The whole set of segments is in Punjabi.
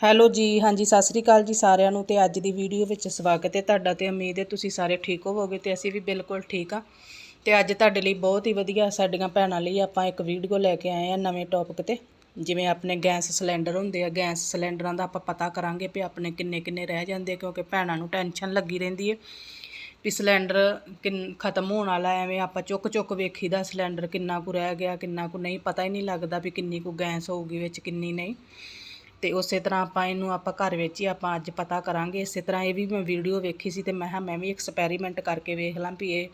ਹੈਲੋ ਜੀ, ਹਾਂਜੀ, ਸਤਿ ਸ੍ਰੀ ਅਕਾਲ ਜੀ ਸਾਰਿਆਂ ਨੂੰ ਤੇ ਅੱਜ ਦੀ ਵੀਡੀਓ ਵਿੱਚ ਸਵਾਗਤ ਹੈ ਤੁਹਾਡਾ ਤੇ ਉਮੀਦ ਹੈ ਤੁਸੀਂ ਸਾਰੇ ਠੀਕ ਹੋਵੋਗੇ ਤੇ ਅਸੀਂ ਵੀ ਬਿਲਕੁਲ ਠੀਕ ਆ ਤੇ ਅੱਜ ਤੁਹਾਡੇ ਲਈ ਬਹੁਤ ਹੀ ਵਧੀਆ ਸਾਡੀਆਂ ਭੈਣਾਂ ਲਈ ਆਪਾਂ ਇੱਕ ਵੀਡੀਓ ਲੈ ਕੇ ਆਏ ਆ ਨਵੇਂ ਟੌਪਿਕ ਤੇ। ਜਿਵੇਂ ਆਪਣੇ ਗੈਸ ਸਿਲੰਡਰ ਹੁੰਦੇ ਆ, ਗੈਸ ਸਿਲੰਡਰਾਂ ਦਾ ਆਪਾਂ ਪਤਾ ਕਰਾਂਗੇ ਵੀ ਆਪਣੇ ਕਿੰਨੇ ਕਿੰਨੇ ਰਹਿ ਜਾਂਦੇ ਕਿਉਂਕਿ ਭੈਣਾਂ ਨੂੰ ਟੈਨਸ਼ਨ ਲੱਗੀ ਰਹਿੰਦੀ ਹੈ ਵੀ ਸਿਲੰਡਰ ਕਿੰਨ, ਖਤਮ ਹੋਣ ਵਾਲਾ ਐਵੇਂ ਆਪਾਂ ਚੁੱਕ ਚੁੱਕ ਵੇਖੀਦਾ ਸਿਲੰਡਰ ਕਿੰਨਾ ਕੁ ਰਹਿ ਗਿਆ, ਕਿੰਨਾ ਕੁ ਨਹੀਂ, ਪਤਾ ਹੀ ਨਹੀਂ ਲੱਗਦਾ ਵੀ ਕਿੰਨੀ ਕੁ ਗੈਸ ਹੋਊਗੀ ਵਿੱਚ, ਕਿੰਨੀ ਨਹੀਂ। ਤੇ ਉਸੇ ਤਰ੍ਹਾਂ ਆਪਾਂ ਇਹਨੂੰ ਆਪਾਂ ਘਰ ਵਿੱਚ ਹੀ ਆਪਾਂ ਅੱਜ ਪਤਾ ਕਰਾਂਗੇ। ਇਸੇ ਤਰ੍ਹਾਂ ਇਹ ਵੀ ਮੈਂ ਵੀਡੀਓ ਵੇਖੀ ਸੀ ਤੇ ਮੈਂ ਹਾਂ ਮੈਂ ਵੀ ਐਕਸਪੈਰੀਮੈਂਟ ਕਰਕੇ ਵੇਖ ਲਾਂ ਵੀ ਇਹ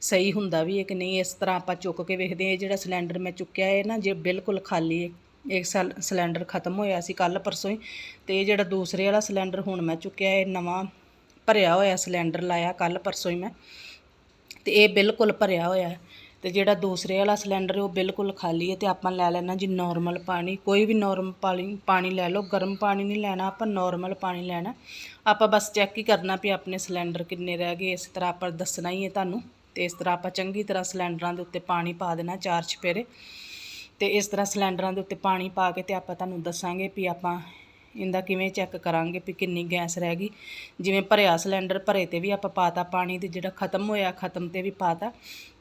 ਸਹੀ ਹੁੰਦਾ ਵੀ ਹੈ ਕਿ ਨਹੀਂ। ਇਸ ਤਰ੍ਹਾਂ ਆਪਾਂ ਚੁੱਕ ਕੇ ਵੇਖਦੇ ਹਾਂ। ਇਹ ਜਿਹੜਾ ਸਿਲੰਡਰ ਮੈਂ ਚੁੱਕਿਆ ਹੈ ਨਾ ਜੇ ਬਿਲਕੁਲ ਖਾਲੀ ਹੈ। ਇੱਕ ਸਲ ਸਿਲੰਡਰ ਖਤਮ ਹੋਇਆ ਸੀ ਕੱਲ ਪਰਸੋਂ ਹੀ ਤੇ ਇਹ ਜਿਹੜਾ ਦੂਸਰੇ ਵਾਲਾ ਸਿਲੰਡਰ ਹੁਣ ਮੈਂ ਚੁੱਕਿਆ ਇਹ ਨਵਾਂ ਭਰਿਆ ਹੋਇਆ ਸਿਲੰਡਰ ਲਾਇਆ ਕੱਲ ਪਰਸੋਂ ਹੀ ਮੈਂ ਤੇ ਇਹ ਬਿਲਕੁਲ ਭਰਿਆ ਹੋਇਆ ਤੇ ਜਿਹੜਾ ਦੂਸਰੇ ਵਾਲਾ ਸਿਲੰਡਰ ਉਹ ਬਿਲਕੁਲ ਖਾਲੀ ਹੈ ਤੇ ਆਪਾਂ ਲੈ ਲੈਣਾ ਜੀ ਨਾਰਮਲ ਪਾਣੀ। ਕੋਈ ਵੀ ਨਾਰਮਲ ਪਾਣੀ ਪਾਣੀ ਲੈ ਲਓ, ਗਰਮ ਪਾਣੀ ਨਹੀਂ ਲੈਣਾ, ਆਪਾਂ ਨਾਰਮਲ ਪਾਣੀ ਲੈਣਾ। ਆਪਾਂ ਬਸ ਚੈੱਕ ਹੀ ਕਰਨਾ ਵੀ ਆਪਣੇ ਸਿਲੰਡਰ ਕਿੰਨੇ ਰਹਿ ਗਏ, ਇਸ ਤਰ੍ਹਾਂ ਆਪਾਂ ਦੱਸਣਾ ਹੀ ਹੈ ਤੁਹਾਨੂੰ। ਤੇ ਇਸ ਤਰ੍ਹਾਂ ਆਪਾਂ ਚੰਗੀ ਤਰ੍ਹਾਂ ਸਿਲੰਡਰਾਂ ਦੇ ਉੱਤੇ ਪਾਣੀ ਪਾ ਦੇਣਾ ਚਾਰ ਛਪੇਰੇ ਤੇ ਇਸ ਤਰ੍ਹਾਂ ਸਿਲੰਡਰਾਂ ਦੇ ਉੱਤੇ ਪਾਣੀ ਪਾ ਕੇ ਤੇ ਆਪਾਂ ਤੁਹਾਨੂੰ ਦੱਸਾਂਗੇ ਵੀ ਆਪਾਂ ਇਹਦਾ ਕਿਵੇਂ ਚੈੱਕ ਕਰਾਂਗੇ ਵੀ ਕਿੰਨੀ ਗੈਸ ਰਹਿ ਗਈ। ਜਿਵੇਂ ਭਰਿਆ ਸਿਲੰਡਰ ਭਰੇ ਤੇ ਵੀ ਆਪਾਂ ਪਾਤਾ, ਪਾਣੀ ਤੇ ਜਿਹੜਾ ਖਤਮ ਹੋਇਆ, ਖਤਮ ਤੇ ਵੀ ਪਾਤਾ।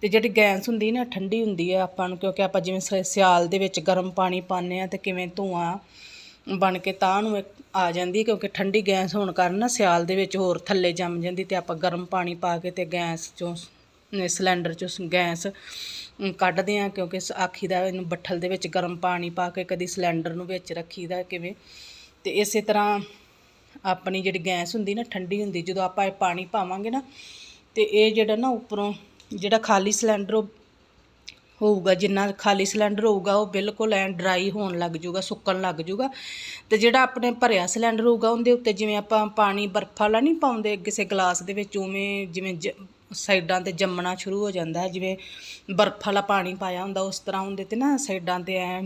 ਤੇ ਜਿਹੜੀ ਗੈਸ ਹੁੰਦੀ ਨਾ, ਠੰਡੀ ਹੁੰਦੀ ਹੈ ਆਪਾਂ ਨੂੰ, ਕਿਉਂਕਿ ਆਪਾਂ ਜਿਵੇਂ ਸ- ਸਿਆਲ ਦੇ ਵਿੱਚ ਗਰਮ ਪਾਣੀ ਪਾਉਂਦੇ ਆ ਤੇ ਕਿਵੇਂ ਧੂਆਂ ਬਣ ਕੇ ਤਾਂ ਨੂੰ ਆ ਜਾਂਦੀ ਕਿਉਂਕਿ ਠੰਡੀ ਗੈਸ ਹੋਣ ਕਾਰਨ ਨਾ ਸਿਆਲ ਦੇ ਵਿੱਚ ਹੋਰ ਥੱਲੇ ਜੰਮ ਜਾਂਦੀ ਤੇ ਆਪਾਂ ਗਰਮ ਪਾਣੀ ਪਾ ਕੇ ਤੇ ਗੈਸ ਚੋਂ ਸਿਲੰਡਰ ਚੋਂ ਸ- ਗੈਸ ਕੱਢਦੇ ਆ ਕਿਉਂਕਿ ਸ- ਆਖੀਦਾ ਇਹਨੂੰ ਬੱਠਲ ਦੇ ਵਿੱਚ ਗਰਮ ਪਾਣੀ ਪਾ ਕੇ ਕਦੀ ਸਿਲੰਡਰ ਨੂੰ ਵਿੱਚ ਰੱਖੀਦਾ ਕਿਵੇਂ। ਤੇ ਇਸੇ ਤਰ੍ਹਾਂ ਆਪਣੀ ਜਿਹੜੀ ਗੈਸ ਹੁੰਦੀ ਨਾ, ਠੰਡੀ ਹੁੰਦੀ, ਜਦੋਂ ਆਪਾਂ ਇਹ ਪਾਣੀ ਪਾਵਾਂਗੇ ਨਾ, ਤੇ ਇਹ ਜਿਹੜਾ ਨਾ ਉੱਪਰੋਂ ਜਿਹੜਾ ਖਾਲੀ ਸਿਲੰਡਰ ਉਹ ਹੋਊਗਾ, ਜਿੰਨਾ ਖਾਲੀ ਸਿਲੰਡਰ ਹੋਊਗਾ, ਉਹ ਬਿਲਕੁਲ ਐਂ ਡਰਾਈ ਹੋਣ ਲੱਗ ਜਾਊਗਾ, ਸੁੱਕਣ ਲੱਗ ਜਾਊਗਾ। ਤੇ ਜਿਹੜਾ ਆਪਣੇ ਭਰਿਆ ਸਿਲੰਡਰ ਹੋਊਗਾ, ਉਹਦੇ ਉੱਤੇ ਜਿਵੇਂ ਆਪਾਂ ਪਾਣੀ ਬਰਫ ਵਾਲਾ ਨਹੀਂ ਪਾਉਂਦੇ, ਕਿਸੇ ਗਲਾਸ ਦੇ ਵਿੱਚ, ਉਵੇਂ ਜਿਵੇਂ ਜ ਸਾਈਡਾਂ ਤੇ ਜੰਮਣਾ ਸ਼ੁਰੂ ਹੋ ਜਾਂਦਾ ਹੈ, ਜਿਵੇਂ ਬਰਫ ਵਾਲਾ ਪਾਣੀ ਪਾਇਆ ਹੁੰਦਾ, ਉਸ ਤਰ੍ਹਾਂ ਹੁੰਦੇ ਤੇ ਨਾ ਸਾਈਡਾਂ ਤੇ ਐ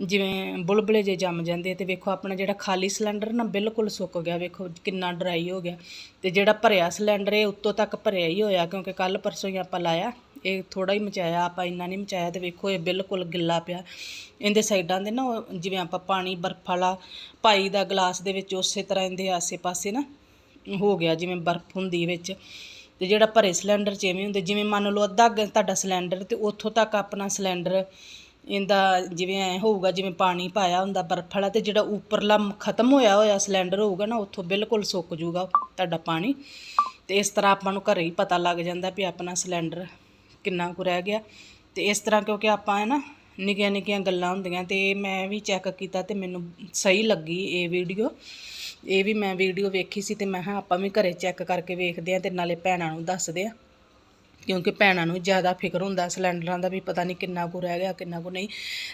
ਜਿਵੇਂ ਬੁਲਬੁਲੇ ਜੇ ਜੰਮ ਜਾਂਦੇ ਤੇ ਵੇਖੋ ਆਪਣਾ ਜਿਹੜਾ ਖਾਲੀ ਸਿਲੰਡਰ ਨਾ ਬਿਲਕੁਲ ਸੁੱਕ ਗਿਆ, ਵੇਖੋ ਕਿੰਨਾ ਡਰਾਈ ਹੋ ਗਿਆ ਤੇ ਜਿਹੜਾ ਭਰਿਆ ਸਿਲੰਡਰ ਇਹ ਉੱਤੋਂ ਤੱਕ ਭਰਿਆ ਹੀ ਹੋਇਆ, ਕਿਉਂਕਿ ਕੱਲ ਪਰਸੋਂ ਹੀ ਆਪਾਂ ਲਾਇਆ, ਇਹ ਥੋੜਾ ਹੀ ਮਚਾਇਆ, ਆਪਾਂ ਇੰਨਾ ਨਹੀਂ ਮਚਾਇਆ ਤੇ ਵੇਖੋ ਇਹ ਬਿਲਕੁਲ ਗਿੱਲਾ ਪਿਆ। ਇਹਦੇ ਸਾਈਡਾਂ ਦੇ ਨਾ ਉਹ ਜਿਵੇਂ ਆਪਾਂ ਪਾਣੀ ਬਰਫ ਵਾਲਾ ਪਾਈ ਦਾ ਗਲਾਸ ਦੇ ਵਿੱਚ ਉਸੇ ਤਰ੍ਹਾਂ ਇਹਦੇ ਆਸੇ-ਪਾਸੇ ਨਾ ਹੋ ਗਿਆ, ਜਿਵੇਂ ਬਰਫ ਹੁੰਦੀ ਵਿੱਚ। ਤੇ ਜਿਹੜਾ ਭਰੇ ਸਿਲੰਡਰ 'ਚ ਐਵੇਂ ਹੁੰਦੇ, ਜਿਵੇਂ ਮੰਨ ਲਓ ਅੱਧਾ ਤੁਹਾਡਾ ਸਿਲੰਡਰ ਤੇ ਉੱਥੋਂ ਤੱਕ ਆਪਣਾ ਸਿਲੰਡਰ ਇਹਦਾ ਜਿਵੇਂ ਐ ਹੋਊਗਾ, ਜਿਵੇਂ ਪਾਣੀ ਪਾਇਆ ਹੁੰਦਾ ਬਰਫ ਵਾਲਾ ਤੇ ਜਿਹੜਾ ਉੱਪਰਲਾ ਖਤਮ ਹੋਇਆ ਹੋਇਆ ਸਿਲੰਡਰ ਹੋਊਗਾ ਨਾ, ਉੱਥੋਂ ਬਿਲਕੁਲ ਸੁੱਕ ਜੂਗਾ ਤੁਹਾਡਾ ਪਾਣੀ ਤੇ ਇਸ ਤਰ੍ਹਾਂ ਆਪਾਂ ਨੂੰ ਘਰੇ ਹੀ ਪਤਾ ਲੱਗ ਜਾਂਦਾ ਵੀ ਆਪਣਾ ਸਿਲੰਡਰ ਕਿੰਨਾ ਕੁ ਰਹਿ ਗਿਆ ਤੇ ਇਸ ਤਰ੍ਹਾਂ ਕਿਉਂਕਿ ਆਪਾਂ ਹੈ ਨਾ ਨਿੱਕੀਆਂ ਨਿੱਕੀਆਂ ਗੱਲਾਂ ਹੁੰਦੀਆਂ ਤੇ ਮੈਂ ਵੀ ਚੈੱਕ ਕੀਤਾ ਤੇ ਮੈਨੂੰ ਸਹੀ ਲੱਗੀ ਇਹ ਵੀਡੀਓ ਇਹ ਵੀ ਮੈਂ ਵੀਡੀਓ ਵੇਖੀ ਸੀ ਤੇ ਮੈਂ ਹਾਂ ਆਪਾਂ ਵੀ ਘਰੇ ਚੈੱਕ ਕਰਕੇ ਵੇਖਦੇ ਆ ਤੇ ਨਾਲੇ ਭੈਣਾਂ ਨੂੰ ਦੱਸਦੇ ਆ ਕਿਉਂਕਿ ਭੈਣਾਂ ਨੂੰ ਜ਼ਿਆਦਾ ਫਿਕਰ ਹੁੰਦਾ ਸਿਲੰਡਰਾਂ ਦਾ ਵੀ ਪਤਾ ਨਹੀਂ ਕਿੰਨਾ ਕੁ ਰਹਿ ਗਿਆ, ਕਿੰਨਾ ਕੁ ਨਹੀਂ।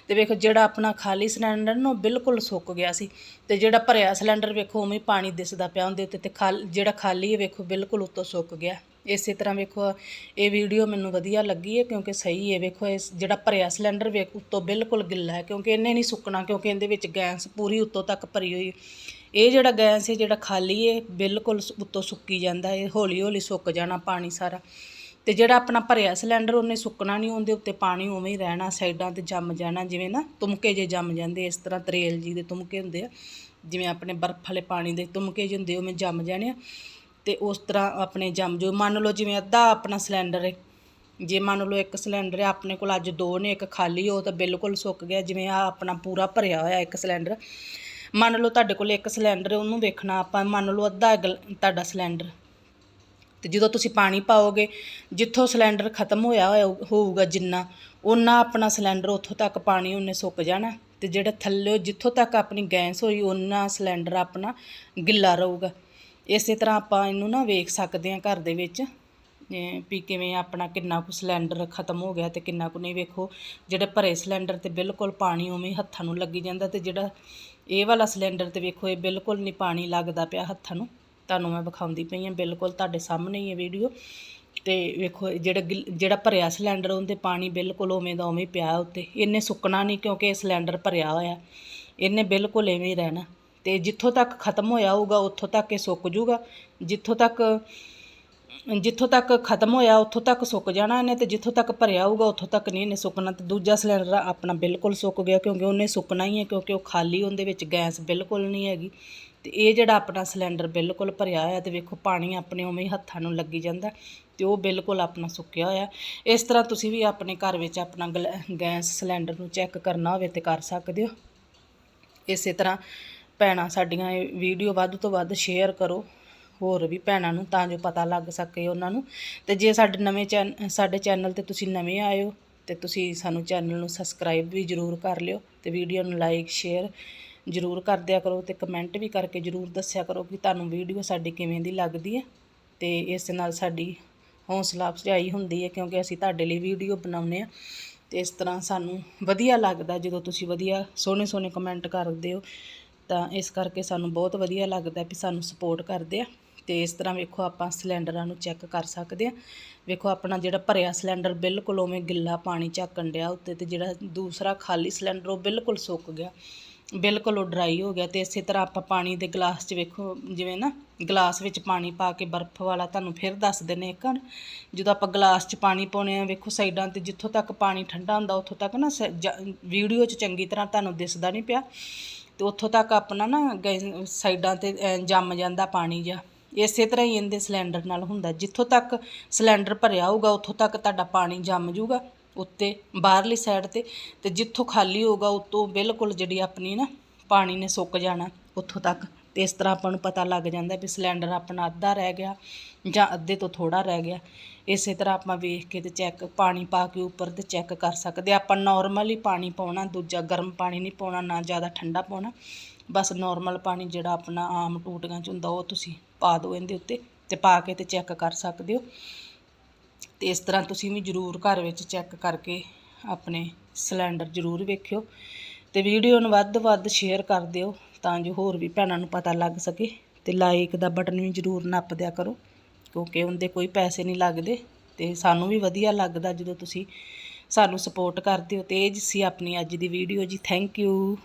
ਤੇ ਵੇਖੋ ਜਿਹੜਾ ਆਪਣਾ ਖਾਲੀ ਸਿਲੰਡਰ ਨਾ ਉਹ ਬਿਲਕੁਲ ਸੁੱਕ ਗਿਆ ਸੀ। ਤੇ ਜਿਹੜਾ ਭਰਿਆ ਸਿਲੰਡਰ ਵੇਖੋ ਉਵੇਂ ਪਾਣੀ ਦਿਸਦਾ ਪਿਆ ਉਹਦੇ ਉੱਤੇ ਤੇ ਖਾਲ ਜਿਹੜਾ ਖਾਲੀ ਹੈ ਵੇਖੋ ਬਿਲਕੁਲ ਉੱਤੋਂ ਸੁੱਕ ਗਿਆ। ਇਸੇ ਤਰ੍ਹਾਂ ਵੇਖੋ, ਇਹ ਵੀਡੀਓ ਮੈਨੂੰ ਵਧੀਆ ਲੱਗੀ ਹੈ ਕਿਉਂਕਿ ਸਹੀ ਹੈ, ਵੇਖੋ ਇਸ ਜਿਹੜਾ ਭਰਿਆ ਸਿਲੰਡਰ ਵੇਖ, ਉੱਤੋਂ ਬਿਲਕੁਲ ਗਿੱਲਾ ਹੈ ਕਿਉਂਕਿ ਇਹਨੇ ਨਹੀਂ ਸੁੱਕਣਾ ਕਿਉਂਕਿ ਇਹਦੇ ਵਿੱਚ ਗੈਸ ਪੂਰੀ ਉੱਤੋਂ ਤੱਕ ਭਰੀ ਹੋਈ ਇਹ ਜਿਹੜਾ ਗੈਸ ਹੈ, ਜਿਹੜਾ ਖਾਲੀ ਹੈ, ਬਿਲਕੁਲ ਉੱਤੋਂ ਸੁੱਕੀ ਜਾਂਦਾ ਹੈ, ਹੌਲੀ ਹੌਲੀ ਸੁੱਕ ਜਾਣਾ ਪਾਣੀ ਸਾਰਾ। ਤੇ ਜਿਹੜਾ ਆਪਣਾ ਭਰਿਆ ਸਿਲੰਡਰ ਉਹਨੇ ਸੁੱਕਣਾ ਨਹੀਂ, ਉਹਦੇ ਉੱਤੇ ਪਾਣੀ ਉਵੇਂ ਹੀ ਰਹਿਣਾ, ਸਾਈਡਾਂ ਤੇ ਜੰਮ ਜਾਣਾ, ਜਿਵੇਂ ਨਾ ਤੁਮਕੇ ਜੇ ਜੰਮ ਜਾਂਦੇ, ਇਸ ਤਰ੍ਹਾਂ ਤਰੇਲ ਜੀ ਦੇ ਤੁਮਕੇ ਹੁੰਦੇ ਆ। ਜਿਵੇਂ ਆਪਣੇ ਬਰਫ਼ ਵਾਲੇ ਪਾਣੀ ਦੇ ਤੁਮਕੇ ਜਿਹੇ ਹੁੰਦੇ, ਉਵੇਂ ਜੰਮ ਜਾਣੇ ਆ। ਤੇ ਉਸ ਤਰ੍ਹਾਂ ਆਪਣੇ ਜੰਮ ਜੋ ਮੰਨ ਲਓ ਜਿਵੇਂ ਅੱਧਾ ਆਪਣਾ ਸਿਲੰਡਰ ਹੈ ਜੇ ਮੰਨ ਲਓ ਇੱਕ ਸਿਲੰਡਰ ਹੈ ਆਪਣੇ ਕੋਲ ਅੱਜ ਦੋ ਨੇ, ਇੱਕ ਖਾਲੀ ਹੋ ਤਾਂ ਬਿਲਕੁਲ ਸੁੱਕ ਗਿਆ। ਜਿਵੇਂ ਆ ਆਪਣਾ ਪੂਰਾ ਭਰਿਆ ਹੋਇਆ ਇੱਕ ਸਿਲੰਡਰ। ਮੰਨ ਲਓ ਤੁਹਾਡੇ ਕੋਲ ਇੱਕ ਸਿਲੰਡਰ ਹੈ ਉਹਨੂੰ ਵੇਖਣਾ ਆਪਾਂ, ਮੰਨ ਲਓ ਅੱਧਾ ਗਲ- ਤੁਹਾਡਾ ਸਿਲੰਡਰ। ਤੇ ਜਦੋਂ ਤੁਸੀਂ ਪਾਣੀ ਪਾਓਗੇ, ਜਿੱਥੋਂ ਸਿਲੰਡਰ ਖਤਮ ਹੋਇਆ ਹੋਇਆ ਹੋਊਗਾ ਜਿੰਨਾ ਉਹਨਾਂ ਆਪਣਾ ਸਿਲੰਡਰ ਉੱਥੋਂ ਤੱਕ ਪਾਣੀ ਉਹਨੇ ਸੁੱਕ ਜਾਣਾ। ਤੇ ਜਿਹੜਾ ਥੱਲੇ, ਜਿੱਥੋਂ ਤੱਕ ਆਪਣੀ ਗੈਸ ਹੋਈ ਉਹਨਾਂ ਸਿਲੰਡਰ ਆਪਣਾ ਗਿੱਲਾ ਰਹੂਗਾ। ਇਸੇ ਤਰ੍ਹਾਂ ਆਪਾਂ ਇਹਨੂੰ ਨਾ ਵੇਖ ਸਕਦੇ ਹਾਂ ਘਰ ਦੇ ਵਿੱਚ ਵੀ ਕਿਵੇਂ ਆਪਣਾ ਕਿੰਨਾ ਕੁ ਸਿਲੰਡਰ ਖਤਮ ਹੋ ਗਿਆ ਤੇ ਕਿੰਨਾ ਕੁ ਨਹੀਂ ਵੇਖੋ। ਜਿਹੜੇ ਭਰੇ ਸਿਲੰਡਰ ਤੇ ਬਿਲਕੁਲ ਪਾਣੀ ਉਵੇਂ ਹੱਥਾਂ ਨੂੰ ਲੱਗੀ ਜਾਂਦਾ ਤੇ ਜਿਹੜਾ ਇਹ ਵਾਲਾ ਸਿਲੰਡਰ ਤੇ ਵੇਖੋ, ਇਹ ਬਿਲਕੁਲ ਨਹੀਂ ਪਾਣੀ ਲੱਗਦਾ ਪਿਆ ਹੱਥਾਂ ਨੂੰ। ਤੁਹਾਨੂੰ ਮੈਂ ਵਿਖਾਉਂਦੀ ਪਈ ਹਾਂ, ਬਿਲਕੁਲ ਤੁਹਾਡੇ ਸਾਹਮਣੇ ਹੀ ਹੈ ਵੀਡੀਓ। ਤੇ ਵੇਖੋ, ਜਿਹੜਾ ਗਿੱਲ- ਜਿਹੜਾ ਭਰਿਆ ਸਿਲੰਡਰ ਉਹਦੇ ਪਾਣੀ ਬਿਲਕੁਲ ਉਵੇਂ ਦਾ ਉਵੇਂ ਪਿਆ ਉੱਤੇ। ਇਹਨੇ ਸੁੱਕਣਾ ਨਹੀਂ ਕਿਉਂਕਿ ਇਹ ਸਿਲੰਡਰ ਭਰਿਆ ਹੋਇਆ। ਇਹਨੇ ਬਿਲਕੁਲ ਐਵੇਂ ਹੀ ਰਹਿਣਾ। ਤੇ ਜਿੱਥੋਂ ਤੱਕ ਖਤਮ ਹੋਇਆ ਹੋਊਗਾ, ਉੱਥੋਂ ਤੱਕ ਇਹ ਸੁੱਕ ਜੂਗਾ। ਜਿੱਥੋਂ ਤੱਕ ਜਿੱਥੋਂ ਤੱਕ ਖਤਮ ਹੋਇਆ, ਉੱਥੋਂ ਤੱਕ ਸੁੱਕ ਜਾਣਾ ਇਹਨੇ ਤੇ ਜਿੱਥੋਂ ਤੱਕ ਭਰਿਆ ਹੋਊਗਾ, ਉੱਥੋਂ ਤੱਕ ਨਹੀਂ ਇਹਨੇ ਸੁੱਕਣਾ। ਤੇ ਦੂਜਾ ਸਿਲੰਡਰ ਆਪਣਾ ਬਿਲਕੁਲ ਸੁੱਕ ਗਿਆ, ਕਿਉਂਕਿ ਉਹਨੇ ਸੁੱਕਣਾ ਹੀ ਹੈ, ਕਿਉਂਕਿ ਉਹ ਖਾਲੀ ਉਹਦੇ ਵਿੱਚ ਗੈਸ ਬਿਲਕੁਲ ਨਹੀਂ ਹੈਗੀ। ਤੇ ਇਹ ਜਿਹੜਾ ਆਪਣਾ ਸਿਲੰਡਰ ਬਿਲਕੁਲ ਭਰਿਆ ਹੋਇਆ, ਤੇ ਵੇਖੋ ਪਾਣੀ ਆਪਣੇ ਉਵੇਂ ਹੀ ਹੱਥਾਂ ਨੂੰ ਲੱਗੀ ਜਾਂਦਾ, ਤੇ ਉਹ ਬਿਲਕੁਲ ਆਪਣਾ ਸੁੱਕਿਆ ਹੋਇਆ। ਇਸ ਤਰ੍ਹਾਂ ਤੁਸੀਂ ਵੀ ਆਪਣੇ ਘਰ ਵਿੱਚ ਆਪਣਾ ਗਲ- ਗੈਸ ਸਿਲੰਡਰ ਨੂੰ ਚੈੱਕ ਕਰਨਾ ਹੋਵੇ ਤੇ ਕਰ ਸਕਦੇ ਹੋ। ਇਸੇ ਤਰ੍ਹਾਂ ਭੈਣਾਂ ਸਾਡੀਆਂ ਇਹ ਵੀਡੀਓ ਵੱਧ ਤੋਂ ਵੱਧ ਸ਼ੇਅਰ ਕਰੋ, ਹੋਰ ਵੀ ਭੈਣਾਂ ਨੂੰ ਤਾਂ ਜੋ ਪਤਾ ਲੱਗ ਸਕੇ ਉਹਨਾਂ ਨੂੰ। ਤੇ ਜੇ ਸਾਡੇ ਨਵੇਂ ਚੈਨ, ਸਾਡੇ ਚੈਨਲ ਤੇ ਤੁਸੀਂ ਨਵੇਂ ਆਏ ਹੋ ਤੇ ਤੁਸੀਂ ਸਾਨੂੰ ਚੈਨਲ ਨੂੰ ਸਬਸਕ੍ਰਾਈਬ ਵੀ ਜਰੂਰ ਕਰ ਲਿਓ ਤੇ ਵੀਡੀਓ ਨੂੰ ਲਾਈਕ ਸ਼ੇਅਰ ਜਰੂਰ ਕਰ ਦਿਆ ਕਰੋ ਤੇ ਕਮੈਂਟ ਵੀ ਕਰਕੇ ਜਰੂਰ ਦੱਸਿਆ ਕਰੋ ਕਿ ਤੁਹਾਨੂੰ ਵੀਡੀਓ ਸਾਡੀ ਕਿਵੇਂ ਦੀ ਲੱਗਦੀ ਹੈ। ਤੇ ਇਸ ਨਾਲ ਸਾਡੀ ਹੌਸਲਾ ਅਫਜ਼ਾਈ ਹੁੰਦੀ ਹੈ ਕਿਉਂਕਿ ਅਸੀਂ ਤੁਹਾਡੇ ਲਈ ਵੀਡੀਓ ਬਣਾਉਂਦੇ ਆ ਤੇ ਇਸ ਤਰ੍ਹਾਂ ਸਾਨੂੰ ਵਧੀਆ ਲੱਗਦਾ ਜਦੋਂ ਤੁਸੀਂ ਵਧੀਆ ਸੋਹਣੇ ਸੋਹਣੇ ਕਮੈਂਟ ਕਰਦੇ ਹੋ। ਤਾਂ ਇਸ ਕਰਕੇ ਸਾਨੂੰ ਬਹੁਤ ਵਧੀਆ ਲੱਗਦਾ ਵੀ ਸਾਨੂੰ ਸਪੋਰਟ ਕਰਦੇ ਆ। ਤੇ ਇਸ ਤਰ੍ਹਾਂ ਵੇਖੋ ਆਪਾਂ ਸਿਲੰਡਰਾਂ ਨੂੰ ਚੈੱਕ ਕਰ ਸਕਦੇ ਆ। ਵੇਖੋ ਆਪਣਾ ਜਿਹੜਾ ਭਰਿਆ ਸਿਲੰਡਰ ਬਿਲਕੁਲ ਉਵੇਂ ਗਿੱਲਾ ਪਾਣੀ ਝਾਕਣ ਡਿਆ ਉੱਤੇ ਤੇ ਜਿਹੜਾ ਦੂਸਰਾ ਖਾਲੀ ਸਿਲੰਡਰ ਉਹ ਬਿਲਕੁਲ ਸੁੱਕ ਗਿਆ। ਬਿਲਕੁਲ ਉਹ ਡਰਾਈ ਹੋ ਗਿਆ ਤੇ ਇਸੇ ਤਰ੍ਹਾਂ ਆਪਾਂ ਪਾਣੀ ਦੇ ਗਲਾਸ 'ਚ ਵੇਖੋ ਜਿਵੇਂ ਨਾ ਗਲਾਸ ਵਿੱਚ ਪਾਣੀ ਪਾ ਕੇ ਬਰਫ਼ ਵਾਲਾ ਤੁਹਾਨੂੰ ਫਿਰ ਦੱਸ ਦਿੰਨੇ ਇੱਕ ਵਾਰ। ਜਦੋਂ ਆਪਾਂ ਗਲਾਸ 'ਚ ਪਾਣੀ ਪਾਉਣੇ ਆ ਵੇਖੋ ਸਾਈਡਾਂ ਤੇ ਜਿੱਥੋਂ ਤੱਕ ਪਾਣੀ ਠੰਡਾ ਹੁੰਦਾ ਉੱਥੋਂ ਤੱਕ ਨਾ ਵੀਡੀਓ 'ਚ ਚੰਗੀ ਤਰ੍ਹਾਂ ਤੁਹਾਨੂੰ ਦਿਸਦਾ ਨਹੀਂ ਪਿਆ। ਤੇ ਉੱਥੋਂ ਤੱਕ ਆਪਣਾ ਨਾ ਗੈ- ਸਾਈਡਾਂ ਤੇ ਜੰਮ ਜਾਂਦਾ ਪਾਣੀ ਜਾਂ ਇਸੇ ਤਰ੍ਹਾਂ ਹੀ ਇਹਦੇ ਸਿਲੰਡਰ ਨਾਲ ਹੁੰਦਾ। ਜਿੱਥੋਂ ਤੱਕ ਸਿਲੰਡਰ ਭਰਿਆ ਹੋਊਗਾ, ਉੱਥੋਂ ਤੱਕ ਤੁਹਾਡਾ ਪਾਣੀ ਜੰਮ ਜੂਗਾ, ਉੱਤੇ, ਬਾਹਰਲੀ ਸਾਈਡ ਤੇ। ਤੇ ਜਿੱਥੋਂ ਖਾਲੀ ਹੋਊਗਾ, ਉਤੋਂ ਬਿਲਕੁਲ ਜਿਹੜੀ ਆਪਣੀ ਨਾ ਪਾਣੀ ਨੇ ਸੁੱਕ ਜਾਣਾ, ਉੱਥੋਂ ਤੱਕ। ਤੇ ਇਸ ਤਰ੍ਹਾਂ ਆਪਾਂ ਨੂੰ ਪਤਾ ਲੱਗ ਜਾਂਦਾ ਵੀ ਸਿਲੰਡਰ ਆਪਣਾ ਅੱਧਾ ਰਹਿ ਗਿਆ ਜਾਂ ਅੱਧੇ ਤੋਂ ਥੋੜਾ ਰਹਿ ਗਿਆ। ਇਸੇ ਤਰ੍ਹਾਂ ਆਪਾਂ ਵੇਖ ਕੇ ਤੇ ਚੈੱਕ ਪਾਣੀ ਪਾ ਕੇ ਉੱਪਰ ਤੇ ਚੈੱਕ ਕਰ ਸਕਦੇ ਆਪਾਂ ਨਾਰਮਲ ਹੀ ਪਾਣੀ ਪਾਉਣਾ, ਦੂਜਾ ਗਰਮ ਪਾਣੀ ਨਹੀਂ ਪਾਉਣਾ, ਨਾ ਜ਼ਿਆਦਾ ਠੰਡਾ ਪਾਉਣਾ। ਬਸ ਨਾਰਮਲ ਪਾਣੀ ਜਿਹੜਾ ਆਪਣਾ ਆਮ ਟੂਟੀਆਂ 'ਚ ਹੁੰਦਾ ਉਹ ਤੁਸੀਂ ਪਾ ਦਿਓ ਇਹਦੇ ਉੱਤੇ ਤੇ ਪਾ ਕੇ ਤੇ ਚੈੱਕ ਕਰ ਸਕਦੇ ਹੋ। ਤੇ ਇਸ ਤਰ੍ਹਾਂ ਤੁਸੀਂ ਵੀ ਜਰੂਰ ਘਰ ਵਿੱਚ ਚੈੱਕ ਕਰਕੇ ਆਪਣੇ ਸਿਲੰਡਰ ਜਰੂਰ ਵੇਖਿਓ ਤੇ ਵੀਡੀਓ ਨੂੰ ਵੱਧ ਤੋਂ ਵੱਧ ਸ਼ੇਅਰ ਕਰ ਦਿਓ। ਤਾਂ ਜੋ ਹੋਰ ਵੀ ਭੈਣਾਂ ਨੂੰ ਪਤਾ ਲੱਗ ਸਕੇ ਤੇ ਲਾਈਕ ਦਾ ਬਟਨ ਵੀ ਜਰੂਰ ਨੱਪ ਦਿਆ ਕਰੋ, ਕਿਉਂਕਿ ਉਹਦੇ ਕੋਈ ਪੈਸੇ ਨਹੀਂ ਲੱਗਦੇ ਤੇ ਸਾਨੂੰ ਵੀ ਵਧੀਆ ਲੱਗਦਾ ਜਦੋਂ ਤੁਸੀਂ ਸਾਨੂੰ ਸਪੋਰਟ ਕਰਦੇ ਹੋ ਤੇ ਇਹ ਜੀ ਸੀ ਆਪਣੀ ਅੱਜ ਦੀ ਵੀਡੀਓ ਜੀ ਥੈਂਕ ਯੂ